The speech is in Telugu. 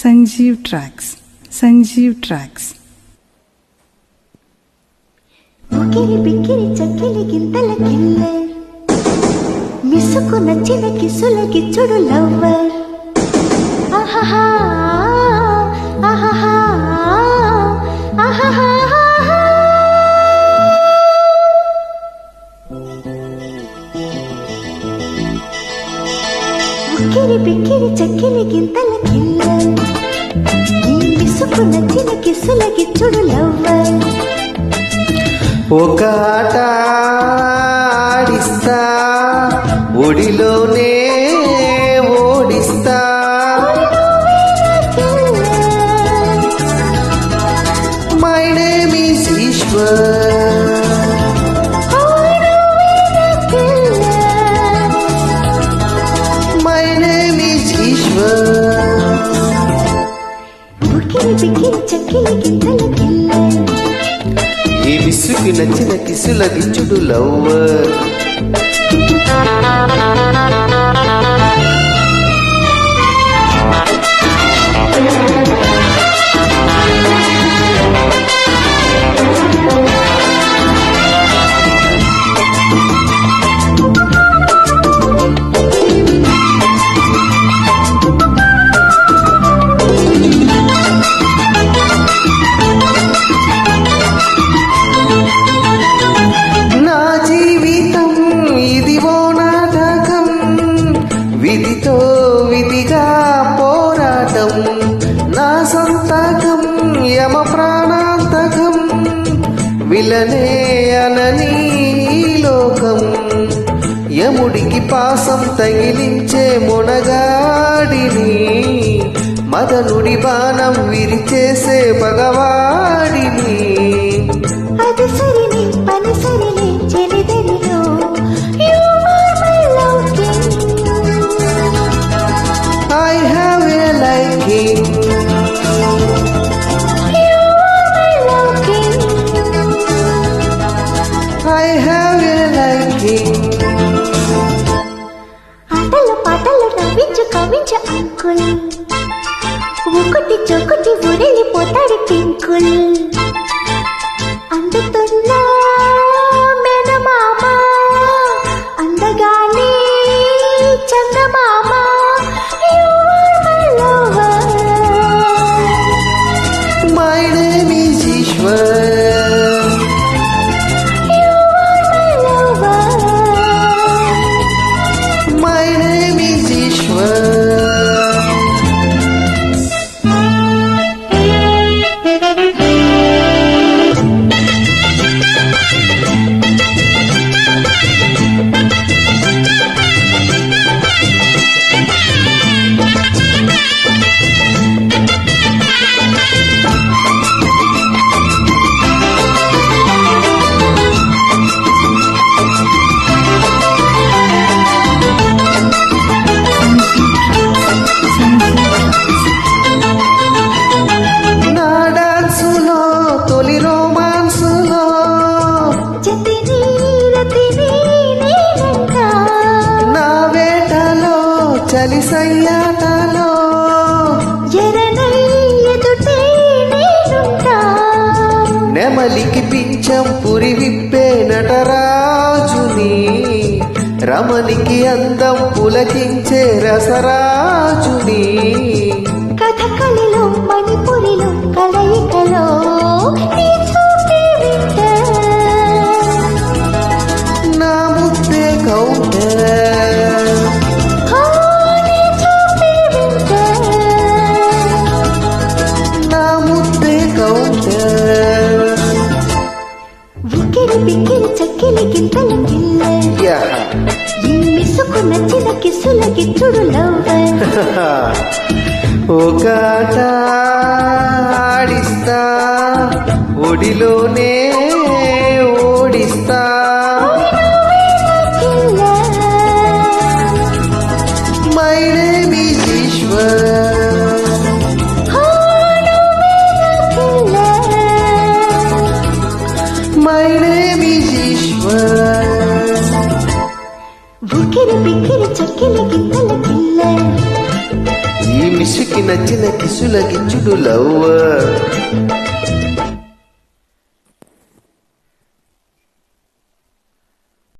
Sanjeev tracks Sanjeev tracks. ఉకిరి బిక్కిరి చక్కిలి గింతల కిల్లర్ మిసుకు నచ్చిన కిసుల కిచ్చుడు లవ్వర్ ఆహాహా ఆహాహా ఆహాహా ఉక్కిరి బిక్కిరి చక్కిలి గింతల కిల్లర్ ఈ మిసుకు నచ్చిన కిసుల గిచ్చుడు లవ్వర్ ఒక ఆట ఆడిస్తా ఒడిలోనే ఓడిస్తా. మై నేమ్ ఈస్ ఈశ్వర్ ఈ విసుకి నచ్చిన కిసుల గిచ్చుడు లవ్వర్ నా సంతకం యమ ప్రాణాంతకం విలనే అనని లోకం. యముడికి పాసం తగిలించే మొనగాడిని మదనుడి బాణం విరిచేసే పగవాడిని కవించ అంకుల్. ఒకటి చొకటి ఊరెళ్ళిపోతాడు టింకుల్ చలి సయ్యాటలో నెమలికి పించం పురి విప్పే నటరాజుని రమణికి అందం పులకించే రసరాజుని. కథకళిలో మణిపురిలో కలయికలో కిల్లర్ యా ఈ మిసుకు నచ్చిన ఒక ఆడిస్తా ఒడిలోనే ఓడిస్తా. ఉక్కిరి బిక్కిరి చక్కిన గిత్తల పిల్ల. ఈ మిషుకి నచ్చిన కిసుల గిచ్చుడు లవ్వ.